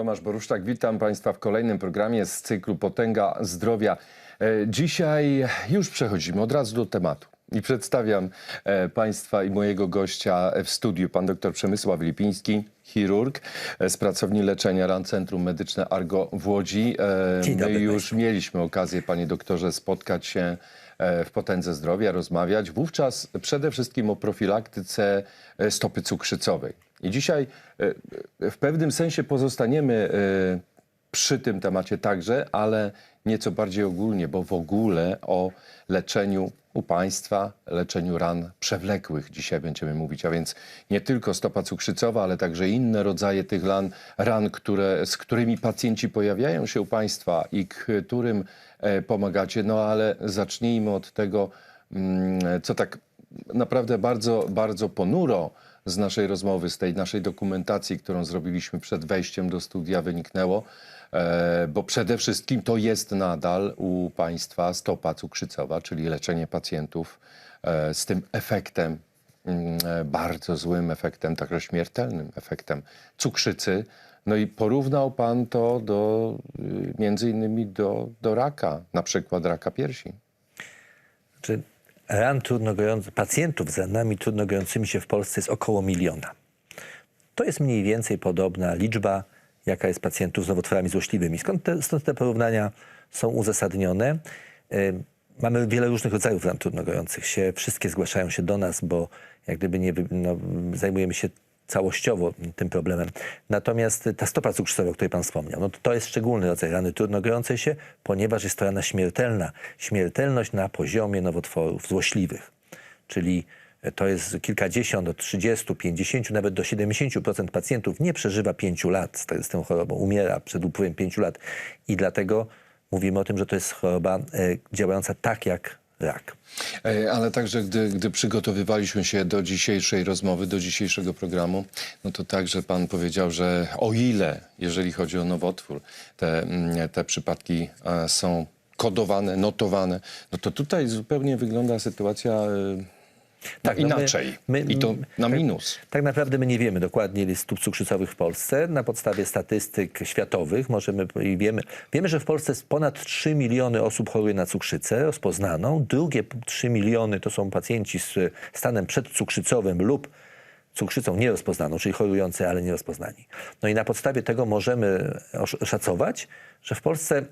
Tomasz Boruszczak, witam Państwa w kolejnym programie z cyklu Potęga Zdrowia. E, Dzisiaj już przechodzimy od razu do tematu i przedstawiam e, Państwa i mojego gościa w studiu, pan dr Przemysław Lipiński, chirurg e, z pracowni leczenia RAN Centrum Medyczne Argo w Łodzi. My już mieliśmy okazję, panie doktorze, spotkać się w Potędze Zdrowia, rozmawiać. Wówczas przede wszystkim o profilaktyce stopy cukrzycowej. I dzisiaj e, w pewnym sensie pozostaniemy e, przy tym temacie także, ale nieco bardziej ogólnie, bo w ogóle o leczeniu u państwa, leczeniu ran przewlekłych dzisiaj będziemy mówić, a więc nie tylko stopa cukrzycowa, ale także inne rodzaje tych ran, ran które, z którymi pacjenci pojawiają się u państwa i którym e, pomagacie. No ale zacznijmy od tego, mm, co tak naprawdę bardzo, bardzo ponuro z naszej rozmowy, z tej naszej dokumentacji, którą zrobiliśmy przed wejściem do studia, wyniknęło, e, bo przede wszystkim to jest nadal u Państwa stopa cukrzycowa, czyli leczenie pacjentów e, z tym efektem, mm, e, bardzo złym efektem, także śmiertelnym efektem cukrzycy. No i porównał Pan to do, y, między innymi do, do raka, na przykład raka piersi. Czy ran trudno pacjentów z ranami trudno gojącymi się w Polsce jest około miliona. To jest mniej więcej podobna liczba, jaka jest pacjentów z nowotworami złośliwymi. Skąd te, stąd te porównania są uzasadnione? Ym, Mamy wiele różnych rodzajów ran trudno gojących się. Wszystkie zgłaszają się do nas, bo jak gdyby nie, no, zajmujemy się całościowo tym problemem. Natomiast ta stopa cukrzycowa, o której Pan wspomniał, no to, to jest szczególny rodzaj rany trudno gojącej się, ponieważ jest to rana śmiertelna. Śmiertelność na poziomie nowotworów złośliwych. Czyli to jest kilkadziesiąt, do 30, 50, nawet do 70% pacjentów nie przeżywa 5 lat z, z tą chorobą, umiera przed upływem 5 lat. I dlatego mówimy o tym, że to jest choroba e, działająca tak jak rak. E, Ale także, gdy, gdy przygotowywaliśmy się do dzisiejszej rozmowy, do dzisiejszego programu, no to także pan powiedział, że o ile, jeżeli chodzi o nowotwór, te, mm, te przypadki e, są kodowane, notowane, no to tutaj zupełnie wygląda sytuacja e, no, no my- inaczej. my- I to na tak- minus. Tak naprawdę my nie wiemy dokładnie, ile jest stóp cukrzycowych w Polsce. Na podstawie statystyk światowych możemy i wiemy, wiemy, że w Polsce jest ponad 3 miliony osób choruje na cukrzycę rozpoznaną. Drugie 3 miliony to są pacjenci z stanem przedcukrzycowym lub cukrzycą nierozpoznaną, czyli chorujący, ale nierozpoznani. No i na podstawie tego możemy oszacować, że w Polsce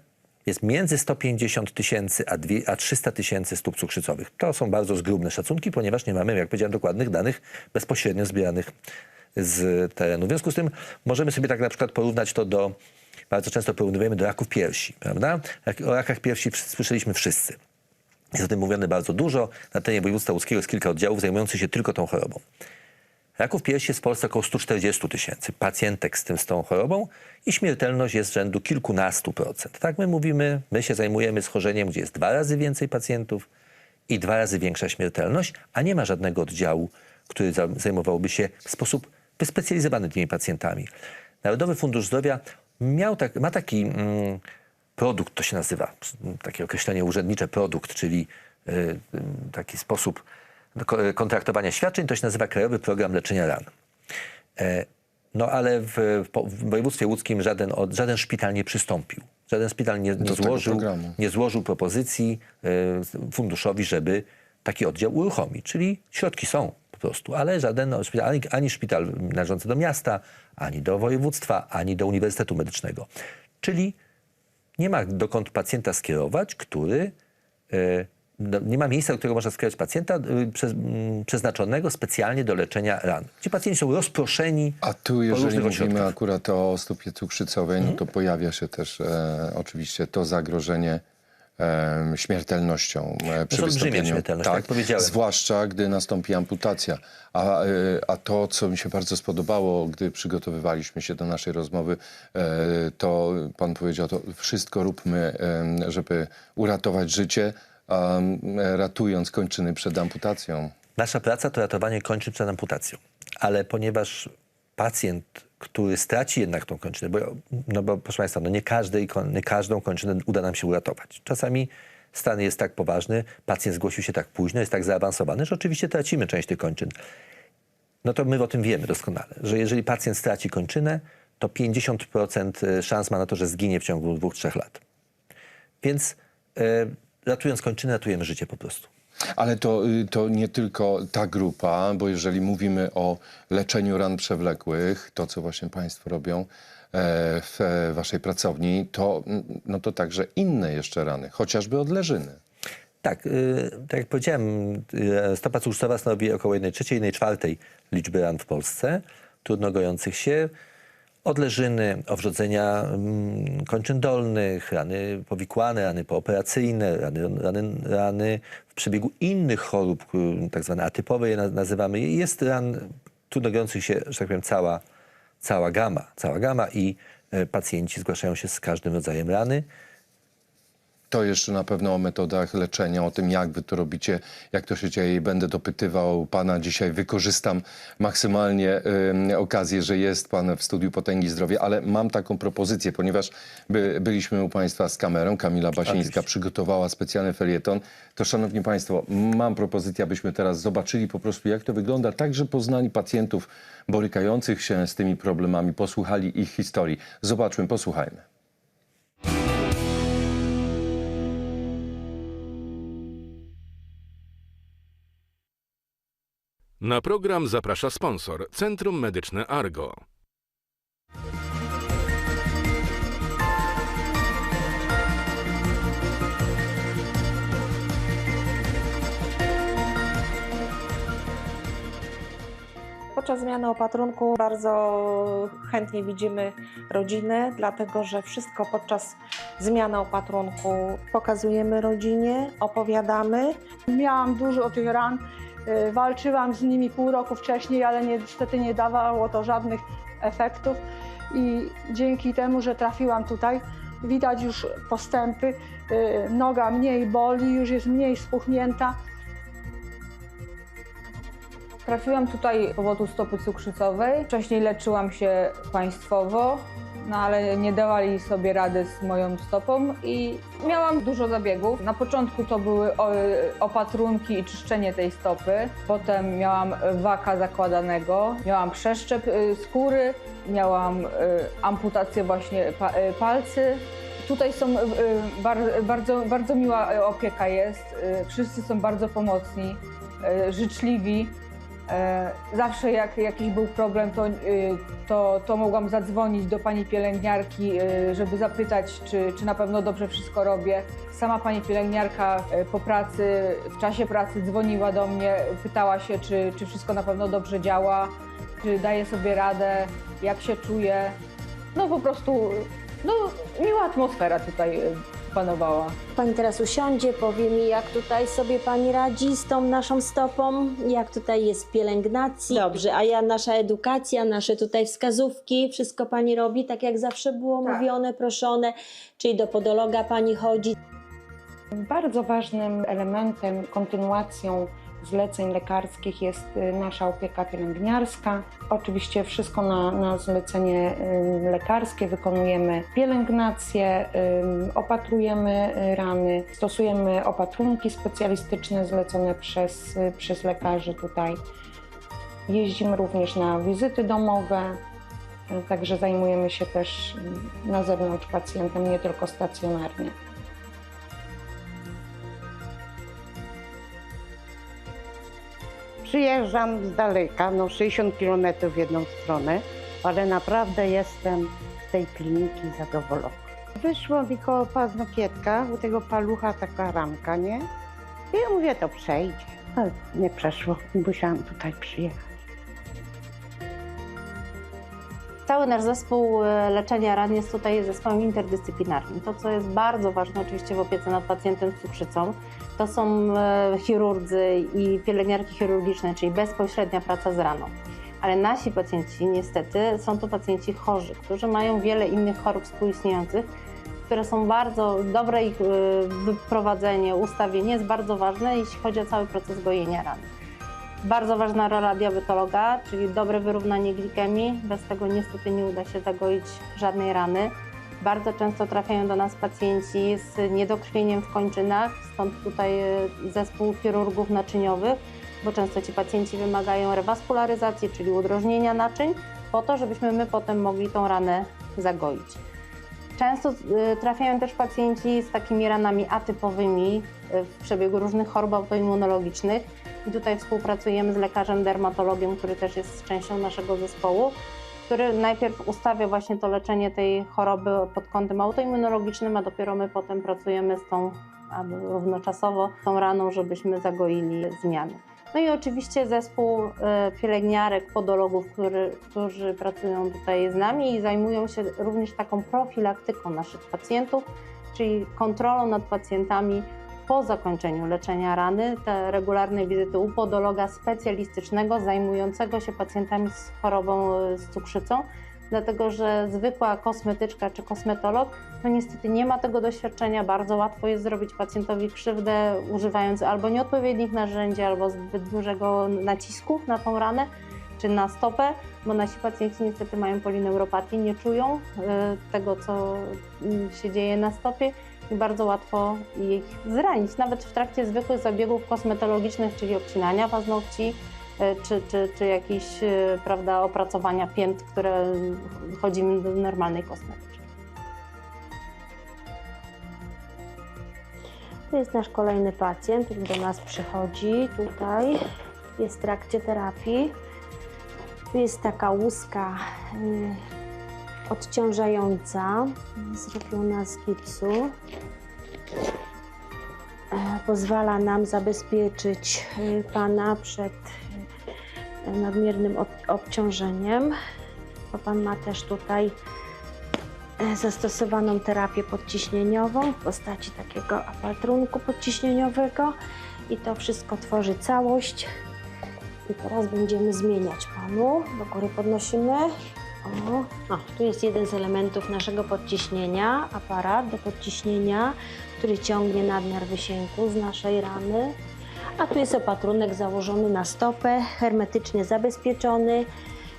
jest między 150 tysięcy a, dwie- a 300 tysięcy stóp cukrzycowych. To są bardzo zgrubne szacunki, ponieważ nie mamy, jak powiedziałem, dokładnych danych bezpośrednio zbieranych z terenu. W związku z tym możemy sobie tak na przykład porównać to do, bardzo często porównujemy do raków piersi, prawda? O rakach piersi słyszeliśmy wszyscy. Jest o tym mówione bardzo dużo. Na terenie województwa łódzkiego jest kilka oddziałów zajmujących się tylko tą chorobą. Raków piersi jest w Polsce około 140 tysięcy pacjentek z, tym, z tą chorobą i śmiertelność jest rzędu kilkunastu procent. Tak my mówimy, my się zajmujemy schorzeniem, gdzie jest dwa razy więcej pacjentów i dwa razy większa śmiertelność, a nie ma żadnego oddziału, który za- zajmowałby się w sposób wyspecjalizowany tymi pacjentami. Narodowy Fundusz Zdrowia miał tak, ma taki mm, produkt, to się nazywa, takie określenie urzędnicze, produkt, czyli y, y, taki sposób kontraktowania świadczeń, to się nazywa Krajowy Program Leczenia Ran. E, No ale w, w, województwie łódzkim żaden, żaden szpital nie przystąpił. Żaden szpital nie, nie, złożył, nie złożył propozycji e, funduszowi, żeby taki oddział uruchomić. Czyli środki są po prostu, ale żaden szpital, ani, ani szpital należący do miasta, ani do województwa, ani do Uniwersytetu Medycznego. Czyli nie ma dokąd pacjenta skierować, który e, nie ma miejsca, do którego można skierować pacjenta y, mm, przeznaczonego specjalnie do leczenia ran. Gdzie pacjenci są rozproszeni A tu, jeżeli mówimy ośrodkach. akurat o stopie cukrzycowej, Mhm. no to pojawia się też e, oczywiście to zagrożenie e, śmiertelnością e, przy jest olbrzymia wystąpieniu. śmiertelność, tak jak powiedziałem. Zwłaszcza, gdy nastąpi amputacja. A, e, a to, co mi się bardzo spodobało, gdy przygotowywaliśmy się do naszej rozmowy, e, to pan powiedział, to wszystko róbmy, e, żeby uratować życie, ratując kończyny przed amputacją. Nasza praca to ratowanie kończyn przed amputacją. Ale ponieważ pacjent, który straci jednak tą kończynę, bo, no bo proszę Państwa, no nie, każdej, nie każdą kończynę uda nam się uratować. Czasami stan jest tak poważny, pacjent zgłosił się tak późno, jest tak zaawansowany, że oczywiście tracimy część tych kończyn. No to my o tym wiemy doskonale, że jeżeli pacjent straci kończynę, to 50% szans ma na to, że zginie w ciągu dwóch, trzech lat. Więc e, ratując kończyny, ratujemy życie po prostu. Ale to, y, to nie tylko ta grupa, bo jeżeli mówimy o leczeniu ran przewlekłych, to co właśnie Państwo robią e, w e, Waszej pracowni, to, no to także inne jeszcze rany, chociażby odleżyny. Tak, y, tak jak powiedziałem, y, stopa cukrzycowa stanowi około 1 trzeciej, 1 czwartej liczby ran w Polsce, trudno gojących się. Odleżyny, owrzodzenia mm, kończyn dolnych, rany powikłane, rany pooperacyjne, rany, rany, rany w przebiegu innych chorób, y, tak zwane atypowe je na- nazywamy. Jest ran trudno gojących się, że tak powiem, cała, cała gama. Cała gama i e, pacjenci zgłaszają się z każdym rodzajem rany. To jeszcze na pewno o metodach leczenia, o tym, jak wy to robicie, jak to się dzieje. Będę dopytywał pana dzisiaj. Wykorzystam maksymalnie y, okazję, że jest pan w studiu Potęgi Zdrowia, ale mam taką propozycję, ponieważ by, byliśmy u państwa z kamerą. Kamila Basińska przygotowała specjalny felieton. To szanowni państwo, mam propozycję, abyśmy teraz zobaczyli po prostu, jak to wygląda, także poznali pacjentów borykających się z tymi problemami, posłuchali ich historii. Zobaczmy, posłuchajmy. Na program zaprasza sponsor Centrum Medyczne Argo. Podczas zmiany opatrunku bardzo chętnie widzimy rodziny, dlatego że wszystko podczas zmiany opatrunku pokazujemy rodzinie, opowiadamy. Miałam dużo tych ran, walczyłam z nimi pół roku wcześniej, ale niestety nie dawało to żadnych efektów i dzięki temu, że trafiłam tutaj, widać już postępy, y, noga mniej boli, już jest mniej spuchnięta. Trafiłam tutaj z powodu stopy cukrzycowej. Wcześniej leczyłam się państwowo, no ale nie dawali sobie rady z moją stopą i miałam dużo zabiegów. Na początku to były opatrunki i czyszczenie tej stopy. Potem miałam waka zakładanego, miałam przeszczep y, skóry, miałam y, amputację właśnie y, palcy. Tutaj są bar, bardzo, bardzo miła opieka jest. Wszyscy są bardzo pomocni, życzliwi. E, Zawsze jak jakiś był problem, to, y, to, to mogłam zadzwonić do pani pielęgniarki, y, żeby zapytać, czy, czy na pewno dobrze wszystko robię. Sama pani pielęgniarka po pracy, w czasie pracy dzwoniła do mnie, pytała się, czy, czy wszystko na pewno dobrze działa, czy daję sobie radę, jak się czuję. No po prostu, no miła atmosfera tutaj panowała. Pani teraz usiądzie, powie mi, jak tutaj sobie pani radzi z tą naszą stopą, jak tutaj jest w pielęgnacji. Dobrze, a ja nasza edukacja, nasze tutaj wskazówki, wszystko pani robi tak jak zawsze było Tak. mówione, proszone, czyli do podologa pani chodzi. Bardzo ważnym elementem, kontynuacją zleceń lekarskich jest y, nasza opieka pielęgniarska. Oczywiście wszystko na, na zlecenie y, lekarskie. Wykonujemy pielęgnację, y, opatrujemy rany, stosujemy opatrunki specjalistyczne zlecone przez, przez lekarzy tutaj. Jeździmy również na wizyty domowe, także zajmujemy się też na zewnątrz pacjentem, nie tylko stacjonarnie. Przyjeżdżam z daleka, no 60 km w jedną stronę, ale naprawdę jestem z tej kliniki zadowolona. Wyszło mi koło paznokietka, u tego palucha taka ramka, nie? I ja mówię, to przejdzie. Ale nie przeszło, musiałam tutaj przyjechać. Cały nasz zespół e, leczenia ran jest tutaj zespołem interdyscyplinarnym. To, co jest bardzo ważne oczywiście w opiece nad pacjentem z cukrzycą, to są e, chirurdzy i pielęgniarki chirurgiczne, czyli bezpośrednia praca z raną. Ale nasi pacjenci niestety są to pacjenci chorzy, którzy mają wiele innych chorób współistniejących, które są bardzo dobre ich e, wyprowadzenie, ustawienie jest bardzo ważne, jeśli chodzi o cały proces gojenia rany. Bardzo ważna rola diabetologa, czyli dobre wyrównanie glikemii. Bez tego niestety nie uda się zagoić żadnej rany. Bardzo często trafiają do nas pacjenci z niedokrwieniem w kończynach, stąd tutaj e, zespół chirurgów naczyniowych, bo często ci pacjenci wymagają rewaskularyzacji, czyli udrożnienia naczyń po to, żebyśmy my potem mogli tą ranę zagoić. Często y, trafiają też pacjenci z takimi ranami atypowymi y, w przebiegu różnych chorób autoimmunologicznych i tutaj współpracujemy z lekarzem dermatologiem, który też jest częścią naszego zespołu, który najpierw ustawia właśnie to leczenie tej choroby pod kątem autoimmunologicznym, a dopiero my potem pracujemy z tą równoczasowo tą raną, żebyśmy zagoili zmiany. No i oczywiście zespół e, pielęgniarek, podologów, który, którzy pracują tutaj z nami i zajmują się również taką profilaktyką naszych pacjentów, czyli kontrolą nad pacjentami po zakończeniu leczenia rany, te regularne wizyty u podologa specjalistycznego zajmującego się pacjentami z chorobą e, z cukrzycą, dlatego że zwykła kosmetyczka czy kosmetolog no niestety nie ma tego doświadczenia, bardzo łatwo jest zrobić pacjentowi krzywdę używając albo nieodpowiednich narzędzi, albo zbyt dużego nacisku na tą ranę czy na stopę, bo nasi pacjenci niestety mają polineuropatię, nie czują y, tego, co y, się dzieje na stopie i bardzo łatwo ich zranić, nawet w trakcie zwykłych zabiegów kosmetologicznych, czyli obcinania paznokci, y, czy, czy, czy jakichś y, prawda, opracowania pięt, które chodzimy do normalnej kosmetyczki. To jest nasz kolejny pacjent, który do nas przychodzi. Tutaj jest w trakcie terapii. Tu jest taka łuska y, odciążająca, zrobiona z gipsu. E, Pozwala nam zabezpieczyć y, pana przed y, nadmiernym ob- obciążeniem. Bo pan ma też tutaj e, zastosowaną terapię podciśnieniową w postaci takiego apatrunku podciśnieniowego i to wszystko tworzy całość. I teraz będziemy zmieniać panu. Do góry podnosimy. O, o, tu jest jeden z elementów naszego podciśnienia, aparat do podciśnienia, który ciągnie nadmiar wysięku z naszej rany. A tu jest opatrunek założony na stopę, hermetycznie zabezpieczony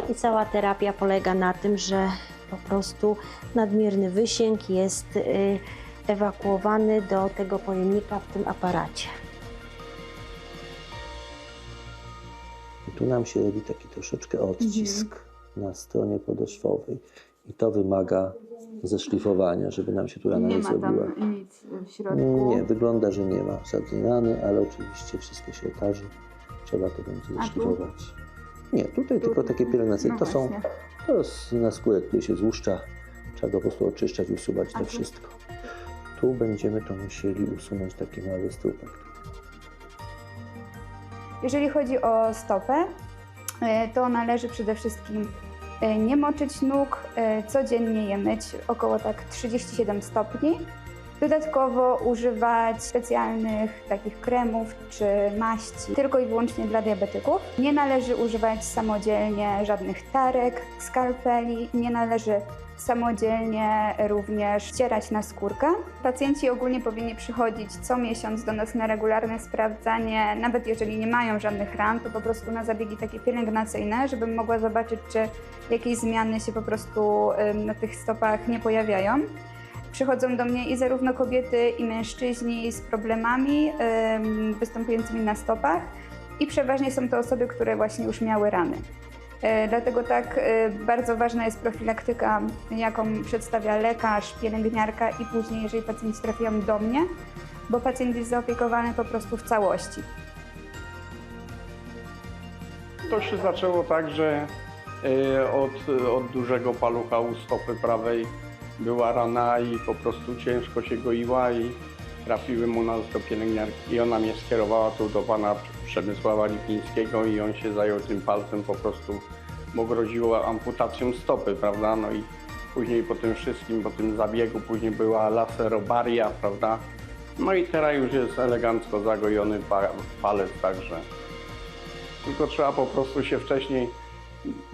i cała terapia polega na tym, że po prostu nadmierny wysięg jest y, ewakuowany do tego pojemnika w tym aparacie. I tu nam się robi taki troszeczkę odcisk na stronie podeszwowej. I to wymaga zeszlifowania, żeby nam się tu rana nie, zrobiła. nic w środku. Nie, wygląda, że nie ma żadnej rany, ale oczywiście wszystko się okaże. Trzeba to będzie zeszlifować. Nie, tutaj tylko takie pielęgnacje. no to są to jest na skórę, który się złuszcza. Trzeba go po prostu oczyszczać, usuwać to wszystko. Tu będziemy to musieli usunąć taki mały strupek. Jeżeli chodzi o stopę, e, to należy przede wszystkim nie moczyć nóg, e, codziennie je myć około tak 37 stopni. Dodatkowo używać specjalnych takich kremów czy maści tylko i wyłącznie dla diabetyków. Nie należy używać samodzielnie żadnych tarek, skalpeli, nie należy samodzielnie również ścierać na skórkę. Pacjenci ogólnie powinni przychodzić co miesiąc do nas na regularne sprawdzanie, nawet jeżeli nie mają żadnych ran, to po prostu na zabiegi takie pielęgnacyjne, żebym mogła zobaczyć, czy jakieś zmiany się po prostu na tych stopach nie pojawiają. Przychodzą do mnie i zarówno kobiety, i mężczyźni z problemami ym, występującymi na stopach, i przeważnie są to osoby, które właśnie już miały rany. E, Dlatego tak e, bardzo ważna jest profilaktyka, jaką przedstawia lekarz, pielęgniarka i później, jeżeli pacjenci trafiają do mnie, bo pacjent jest zaopiekowany po prostu w całości. To się zaczęło tak, że e, od, od dużego palucha u stopy prawej była rana i po prostu ciężko się goiła i trafiłem u nas do pielęgniarki i ona mnie skierowała tu do pana Przemysława Lipińskiego i on się zajął tym palcem po prostu, bo groziło amputacją stopy, prawda? No i później po tym wszystkim, po tym zabiegu później była laserobaria, prawda? No i teraz już jest elegancko zagojony pa- palec, także tylko trzeba po prostu się wcześniej,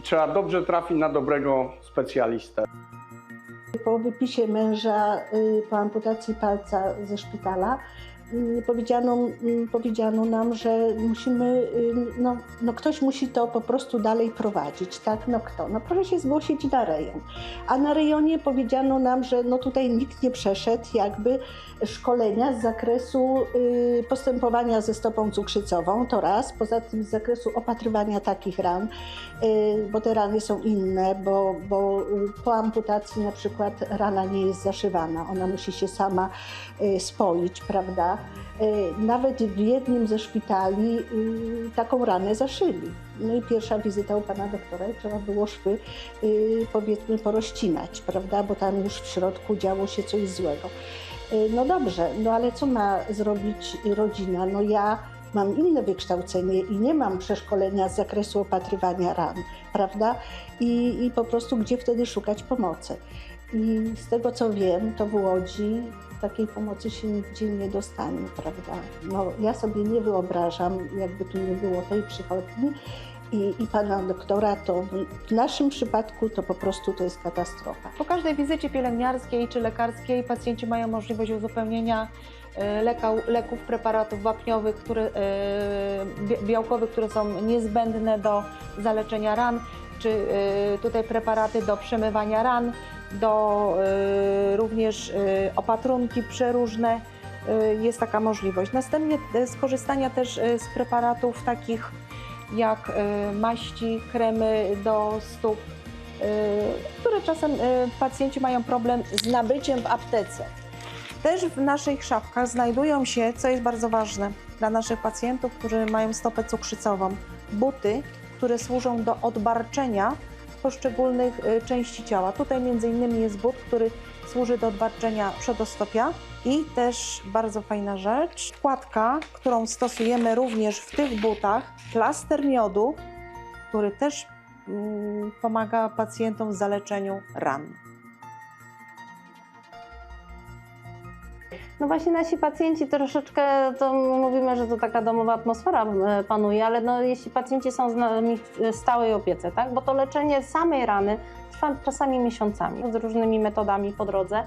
trzeba dobrze trafić na dobrego specjalistę. Po wypisie męża y, po amputacji palca ze szpitala powiedziano, mm, powiedziano nam, że musimy, no, no ktoś musi to po prostu dalej prowadzić, tak? No kto? No proszę się zgłosić na rejon. A na rejonie powiedziano nam, że no tutaj nikt nie przeszedł jakby szkolenia z zakresu y, postępowania ze stopą cukrzycową, to raz, poza tym z zakresu opatrywania takich ran, y, bo te rany są inne, bo, bo y, po amputacji na przykład rana nie jest zaszywana, ona musi się sama spoić, prawda? Y, Nawet w jednym ze szpitali y, taką ranę zaszyli. No i pierwsza wizyta u pana doktora trzeba było szwy y, powiedzmy porozcinać, prawda? Bo tam już w środku działo się coś złego. Y, No dobrze, no ale co ma zrobić rodzina? No ja mam inne wykształcenie i nie mam przeszkolenia z zakresu opatrywania ran, prawda? I, I po prostu gdzie wtedy szukać pomocy? I z tego co wiem, to w Łodzi takiej pomocy się nigdzie nie dostanie, prawda? No, ja sobie nie wyobrażam, jakby tu nie było tej przychodni i, i pana doktora, to w naszym przypadku to po prostu to jest katastrofa. Po każdej wizycie pielęgniarskiej czy lekarskiej pacjenci mają możliwość uzupełnienia e, leków, preparatów wapniowych, które, e, bi- białkowych, które są niezbędne do zaleczenia ran, czy e, tutaj preparaty do przemywania ran, do e, również e, opatrunki przeróżne. E, Jest taka możliwość. Następnie skorzystania też z preparatów takich jak maści, kremy do stóp, które czasem pacjenci mają problem z nabyciem w aptece. Też w naszych szafkach znajdują się, co jest bardzo ważne dla naszych pacjentów, którzy mają stopę cukrzycową, buty, które służą do odbarczenia poszczególnych e, części ciała. Tutaj między innymi jest but, który służy do odbarczenia przedostopia i też bardzo fajna rzecz, wkładka, którą stosujemy również w tych butach, plaster miodu, który też mm, pomaga pacjentom w zaleczeniu ran. No właśnie nasi pacjenci troszeczkę, to mówimy, że to taka domowa atmosfera e, panuje, ale no, jeśli pacjenci są z nami w stałej opiece, tak? bo to leczenie samej rany trwa czasami miesiącami, z różnymi metodami po drodze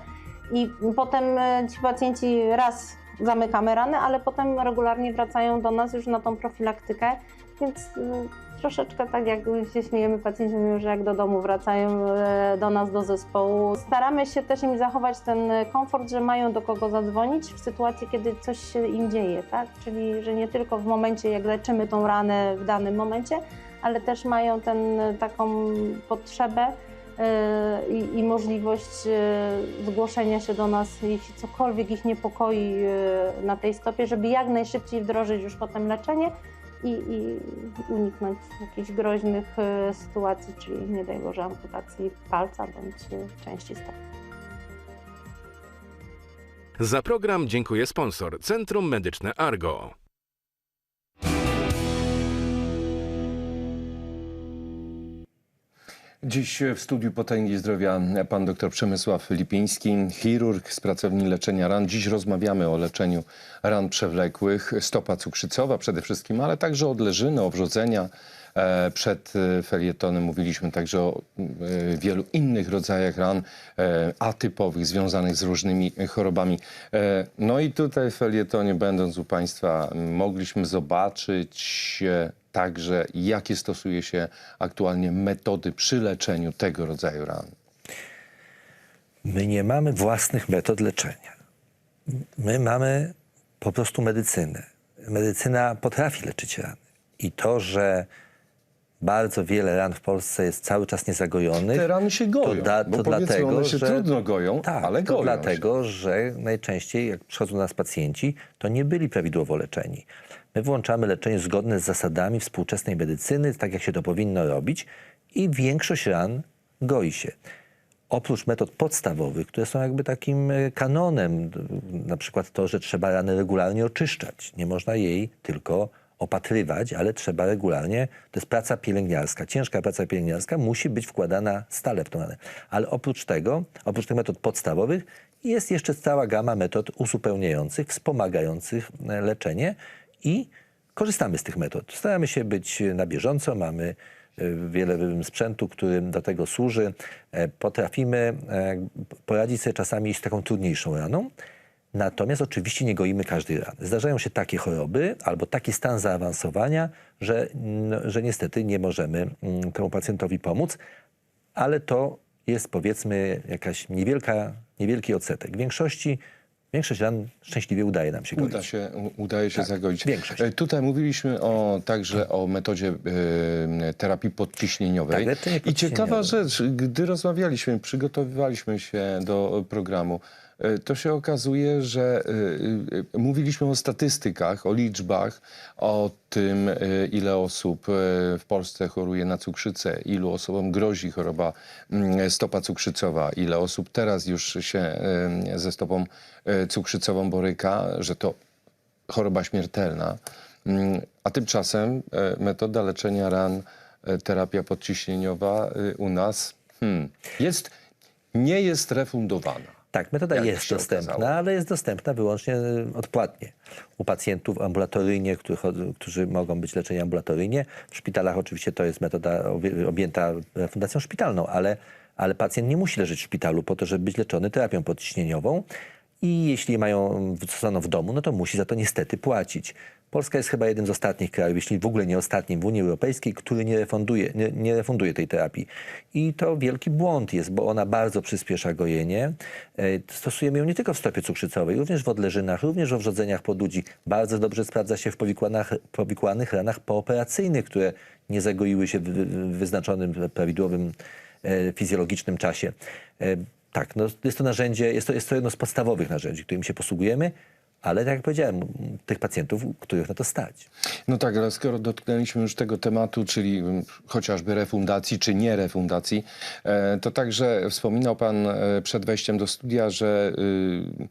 i potem e, ci pacjenci raz zamykamy rany, ale potem regularnie wracają do nas już na tą profilaktykę, więc y, troszeczkę tak jak się śmiejemy, pacjenci mówią, że jak do domu wracają e, do nas, do zespołu. Staramy się też im zachować ten komfort, że mają do kogo zadzwonić w sytuacji, kiedy coś się im dzieje, tak? Czyli, że nie tylko w momencie, jak leczymy tą ranę w danym momencie, ale też mają ten, taką potrzebę e, i, i możliwość e, zgłoszenia się do nas, jeśli cokolwiek ich niepokoi na tej stopie, żeby jak najszybciej wdrożyć już potem leczenie i, i uniknąć jakichś groźnych e, sytuacji, czyli nie daj Boże amputacji palca bądź e, części stopy. Za program dziękuję sponsor Centrum Medyczne Argo. Dziś w studiu Potęgi Zdrowia pan dr Przemysław Lipiński, chirurg z pracowni leczenia ran. Dziś rozmawiamy o leczeniu ran przewlekłych, stopa cukrzycowa przede wszystkim, ale także odleżyny, owrzodzenia. E, Przed e, felietonem mówiliśmy także o e, wielu innych rodzajach ran atypowych, związanych z różnymi chorobami. No i tutaj w felietonie, będąc u państwa, mogliśmy zobaczyć także, jakie stosuje się aktualnie metody przy leczeniu tego rodzaju ran. My nie mamy własnych metod leczenia. My mamy po prostu medycynę. Medycyna potrafi leczyć rany. I to, że bardzo wiele ran w Polsce jest cały czas niezagojonych, Te rany się goją, to, da, to dlatego, one się że... trudno goją, tak, ale to goją dlatego, że najczęściej jak przychodzą do nas pacjenci, to nie byli prawidłowo leczeni. My włączamy leczenie zgodne z zasadami współczesnej medycyny, tak jak się to powinno robić i większość ran goi się. Oprócz metod podstawowych, które są jakby takim e, kanonem, na przykład to, że trzeba ranę regularnie oczyszczać. Nie można jej tylko opatrywać, ale trzeba regularnie, to jest praca pielęgniarska, ciężka praca pielęgniarska musi być wkładana stale w tą ranę. Ale oprócz tego, oprócz tych metod podstawowych, jest jeszcze cała gama metod uzupełniających, wspomagających e, leczenie i korzystamy z tych metod. Staramy się być na bieżąco, mamy e, wiele sprzętu, który do tego służy. E, Potrafimy poradzić sobie czasami z taką trudniejszą raną. Natomiast oczywiście nie goimy każdej rany. Zdarzają się takie choroby albo taki stan zaawansowania, że, że niestety nie możemy mm, temu pacjentowi pomóc, ale to jest powiedzmy jakaś niewielka, niewielki odsetek. W większości, większość ran szczęśliwie udaje nam się goić. Uda się, udaje się Tak, zagoić. większość. E, Tutaj mówiliśmy o, także o metodzie e, terapii podciśnieniowej. Tak, leczenie I ciekawa rzecz, gdy rozmawialiśmy, przygotowywaliśmy się do programu, to się okazuje, że e, e, mówiliśmy o statystykach, o liczbach, o tym, e, ile osób e, w Polsce choruje na cukrzycę, ilu osobom grozi choroba mm, stopa cukrzycowa, ile osób teraz już się e, ze stopą e, cukrzycową boryka, że to choroba śmiertelna. Mm, A tymczasem e, metoda leczenia ran, e, terapia podciśnieniowa u nas hmm, jest, nie jest refundowana. Tak, metoda Jak jest dostępna, okazało. ale jest dostępna wyłącznie e, odpłatnie. U pacjentów ambulatoryjnie, których, którzy mogą być leczeni ambulatoryjnie. W szpitalach oczywiście to jest metoda objęta refundacją szpitalną, ale, ale pacjent nie musi leżeć w szpitalu po to, żeby być leczony terapią podciśnieniową. I jeśli mają stosowaną w domu, no to musi za to niestety płacić. Polska jest chyba jednym z ostatnich krajów, jeśli w ogóle nie ostatnim w Unii Europejskiej, który nie refunduje, nie, nie refunduje tej terapii. I to wielki błąd jest, bo ona bardzo przyspiesza gojenie. E, Stosujemy ją nie tylko w stopie cukrzycowej, również w odleżynach, również w owrzodzeniach podudzi. Bardzo dobrze sprawdza się w powikłanych, ranach pooperacyjnych, które nie zagoiły się w, w wyznaczonym, prawidłowym e, fizjologicznym czasie. E, tak, no, jest to narzędzie, jest to, jest to jedno z podstawowych narzędzi, którymi się posługujemy, ale tak jak powiedziałem, tych pacjentów, których na to stać. No tak, ale skoro dotknęliśmy już tego tematu, czyli mm, chociażby refundacji czy nie refundacji, e, to także wspominał Pan e, przed wejściem do studia, że y,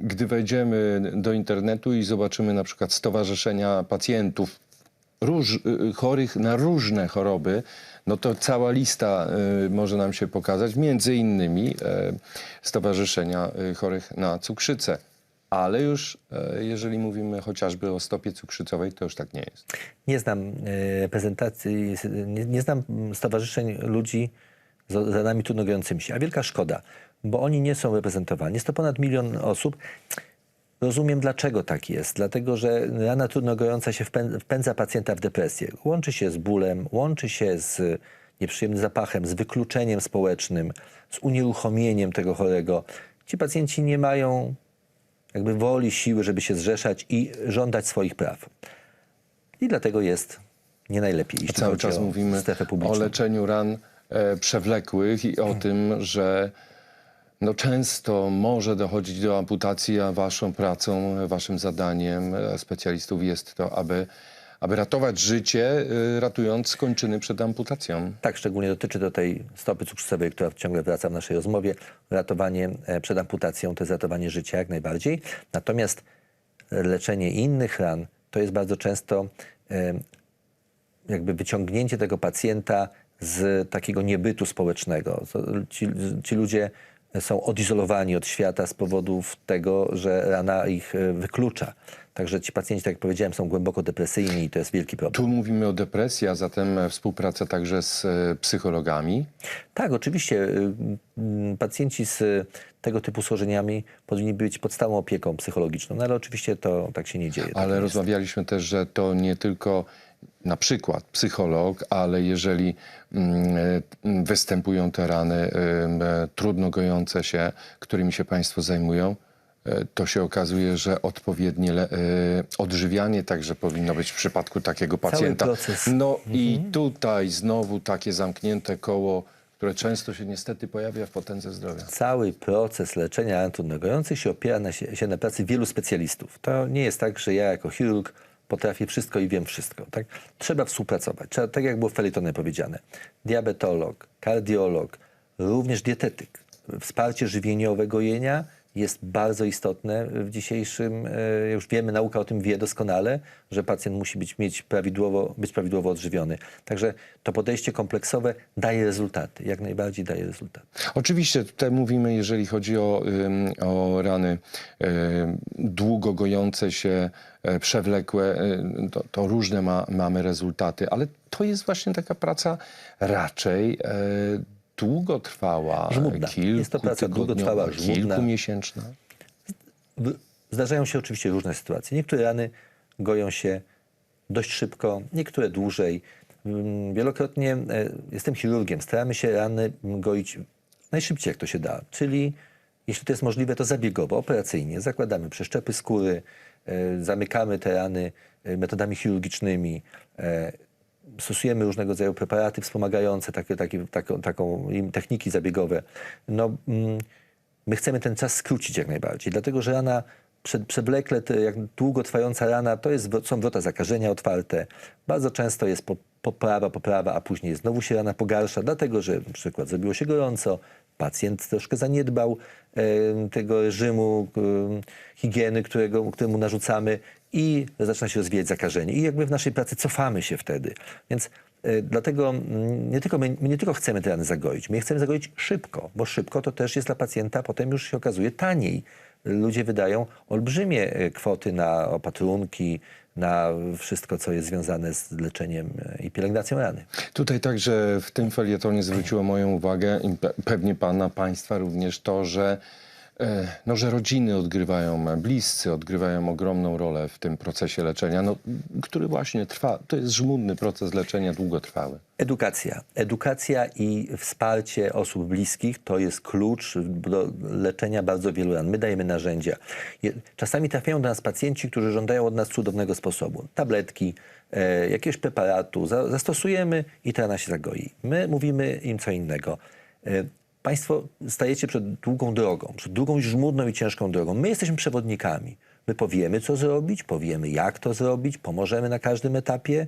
gdy wejdziemy do internetu i zobaczymy na przykład stowarzyszenia pacjentów róż, y, chorych na różne choroby, no to cała lista y, może nam się pokazać, między innymi y, stowarzyszenia chorych na cukrzycę. Ale już y, jeżeli mówimy chociażby o stopie cukrzycowej, to już tak nie jest. Nie znam e, reprezentacji, nie, nie znam stowarzyszeń ludzi z z ranami trudno gojącymi się, a wielka szkoda, bo oni nie są reprezentowani. Jest to ponad milion osób. Rozumiem, dlaczego tak jest. Dlatego, że rana trudno gojąca się wpę- wpędza pacjenta w depresję. Łączy się z bólem, łączy się z nieprzyjemnym zapachem, z wykluczeniem społecznym, z unieruchomieniem tego chorego. Ci pacjenci nie mają jakby woli, siły, żeby się zrzeszać i żądać swoich praw. I dlatego jest nie najlepiej, jeśli Cały czas o mówimy o leczeniu ran e, przewlekłych i o tym, że no często może dochodzić do amputacji, a waszą pracą, waszym zadaniem e, specjalistów jest to, aby, aby ratować życie, e, ratując kończyny przed amputacją. Tak, szczególnie dotyczy to tej stopy cukrzycowej, która ciągle wraca w naszej rozmowie. Ratowanie e, przed amputacją to jest ratowanie życia jak najbardziej. Natomiast leczenie innych ran to jest bardzo często e, jakby wyciągnięcie tego pacjenta z takiego niebytu społecznego. Ci, ci ludzie są odizolowani od świata z powodów tego, że rana ich e, wyklucza. Także ci pacjenci, tak jak powiedziałem, są głęboko depresyjni i to jest wielki problem. Tu mówimy o depresji, a zatem e, współpraca także z e, psychologami. Tak, oczywiście. mm, Pacjenci z tego typu schorzeniami powinni być pod stałą opieką psychologiczną, no ale oczywiście to tak się nie dzieje. tak Ale jest. rozmawialiśmy też, że to nie tylko na przykład psycholog, ale jeżeli mm, e, występują te rany em, e, trudno gojące się, którymi się Państwo zajmują, e, to się okazuje, że odpowiednie le, e, odżywianie także powinno być w przypadku takiego pacjenta. proces. No i tutaj znowu takie zamknięte koło, które często się niestety pojawia w potędze zdrowia. Cały proces leczenia ran trudnogojących się opiera na się na pracy wielu specjalistów. To nie jest tak, że ja jako chirurg potrafię wszystko i wiem wszystko. Tak? Trzeba współpracować. Trzeba, tak jak było w felitonie powiedziane. Diabetolog, kardiolog, również dietetyk. Wsparcie żywieniowe gojenia jest bardzo istotne w dzisiejszym, e, już wiemy, nauka o tym wie doskonale, że pacjent musi być, mieć prawidłowo, być prawidłowo odżywiony. Także to podejście kompleksowe daje rezultaty, jak najbardziej daje rezultaty. Oczywiście tutaj mówimy, jeżeli chodzi o, o rany ym, długo gojące się, e, przewlekłe, to, to różne ma, mamy rezultaty, ale to jest właśnie taka praca raczej e, długotrwała, Żmudna. Jest to praca długotrwała, żmudna. kilkumiesięczna. zdarzają się oczywiście różne sytuacje. Niektóre rany goją się dość szybko, niektóre dłużej. Mm, Wielokrotnie e, jestem chirurgiem, staramy się rany goić najszybciej jak to się da, czyli jeśli to jest możliwe, to zabiegowo, operacyjnie. Zakładamy przeszczepy skóry, e, zamykamy te rany e, metodami chirurgicznymi, stosujemy różnego rodzaju preparaty wspomagające, takie, takie, taką, taką techniki zabiegowe. No, mm, my chcemy ten czas skrócić jak najbardziej, dlatego że rana prze- przewlekle, jak długotrwająca rana, to jest, są wrota zakażenia otwarte. Bardzo często jest po, poprawa, poprawa, a później znowu się rana pogarsza, dlatego że na przykład zrobiło się gorąco, pacjent troszkę zaniedbał em, tego reżimu em, higieny, którego, któremu narzucamy i zaczyna się rozwijać zakażenie. I jakby w naszej pracy cofamy się wtedy. Więc e, dlatego nie tylko, my, my nie tylko chcemy te rany zagoić, my je chcemy zagoić szybko, bo szybko to też jest dla pacjenta potem już się okazuje taniej. Ludzie wydają olbrzymie e, kwoty na opatrunki, na wszystko, co jest związane z leczeniem e, i pielęgnacją rany. Tutaj także w tym felietonie zwróciło moją uwagę i pe- pewnie pana, państwa również to, że, no, że rodziny odgrywają, e, bliscy odgrywają ogromną rolę w tym procesie leczenia, no, który właśnie trwa. To jest żmudny proces leczenia, długotrwały. Edukacja. Edukacja i wsparcie osób bliskich to jest klucz do leczenia bardzo wielu ran. My dajemy narzędzia. Czasami trafiają do nas pacjenci, którzy żądają od nas cudownego sposobu. Tabletki, e, jakiegoś preparatu za, zastosujemy i ta rana się zagoi. My mówimy im co innego. Państwo stajecie przed długą drogą, przed długą, żmudną i ciężką drogą. My jesteśmy przewodnikami. My powiemy, co zrobić, powiemy, jak to zrobić, pomożemy na każdym etapie,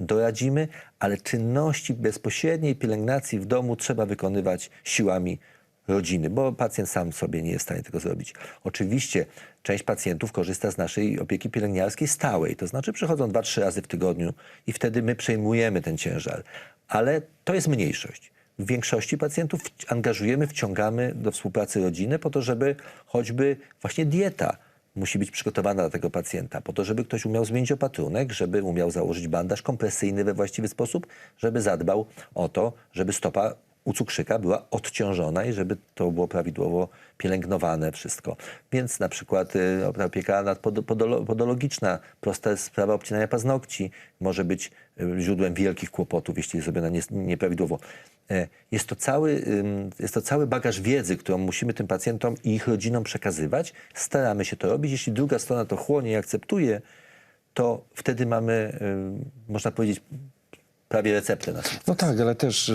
doradzimy, ale czynności bezpośredniej pielęgnacji w domu trzeba wykonywać siłami rodziny, bo pacjent sam sobie nie jest w stanie tego zrobić. Oczywiście część pacjentów korzysta z naszej opieki pielęgniarskiej stałej, to znaczy przychodzą dwa, trzy razy w tygodniu i wtedy my przejmujemy ten ciężar. Ale to jest mniejszość. W większości pacjentów angażujemy, wciągamy do współpracy rodzinę po to, żeby choćby właśnie dieta musi być przygotowana dla tego pacjenta, po to, żeby ktoś umiał zmienić opatrunek, żeby umiał założyć bandaż kompresyjny we właściwy sposób, żeby zadbał o to, żeby stopa u cukrzyka była odciążona i żeby to było prawidłowo pielęgnowane wszystko. Więc na przykład y, opieka nad pod, podolo, podologiczna, prosta sprawa obcinania paznokci może być y, źródłem wielkich kłopotów, jeśli jest zrobiona nie, nieprawidłowo. E, Jest to, cały, jest to cały bagaż wiedzy, którą musimy tym pacjentom i ich rodzinom przekazywać. Staramy się to robić. Jeśli druga strona to chłonie i akceptuje, to wtedy mamy, można powiedzieć, prawie receptę na sukces. No tak, ale też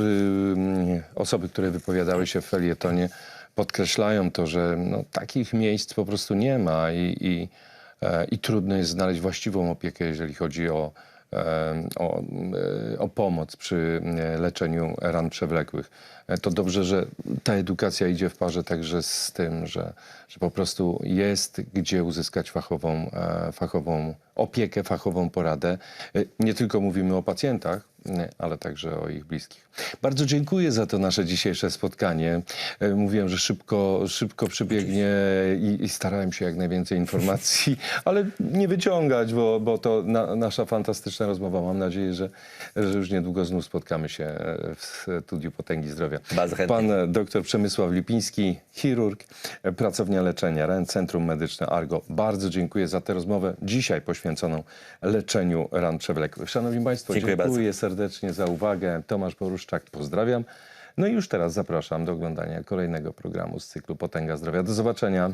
osoby, które wypowiadały się w felietonie, podkreślają to, że no, takich miejsc po prostu nie ma i, i, e, i trudno jest znaleźć właściwą opiekę, jeżeli chodzi o, o, e, o pomoc przy e, leczeniu ran przewlekłych. E, To dobrze, że ta edukacja idzie w parze także z tym, że, że po prostu jest gdzie uzyskać fachową, e, fachową opiekę, fachową poradę. E, Nie tylko mówimy o pacjentach, ale także o ich bliskich. Bardzo dziękuję za to nasze dzisiejsze spotkanie. E, Mówiłem, że szybko, szybko przybiegnie i, i starałem się jak najwięcej informacji, ale nie wyciągać, bo, bo to na, nasza fantastyczna rozmowa. Mam nadzieję, że, że już niedługo znów spotkamy się e, w studiu Potęgi Zdrowia. Bardzo chętnie. Pan e, dr Przemysław Lipiński, chirurg, pracownia leczenia REN, Centrum Medyczne Argo. Bardzo dziękuję za tę rozmowę dzisiaj poświęconą leczeniu ran przewlekłych. Szanowni Państwo, Dziękuję dziękuję, bardzo. Serdecznie za uwagę. Tomasz Poruszczak, pozdrawiam. No i już teraz zapraszam do oglądania kolejnego programu z cyklu Potęga Zdrowia. Do zobaczenia.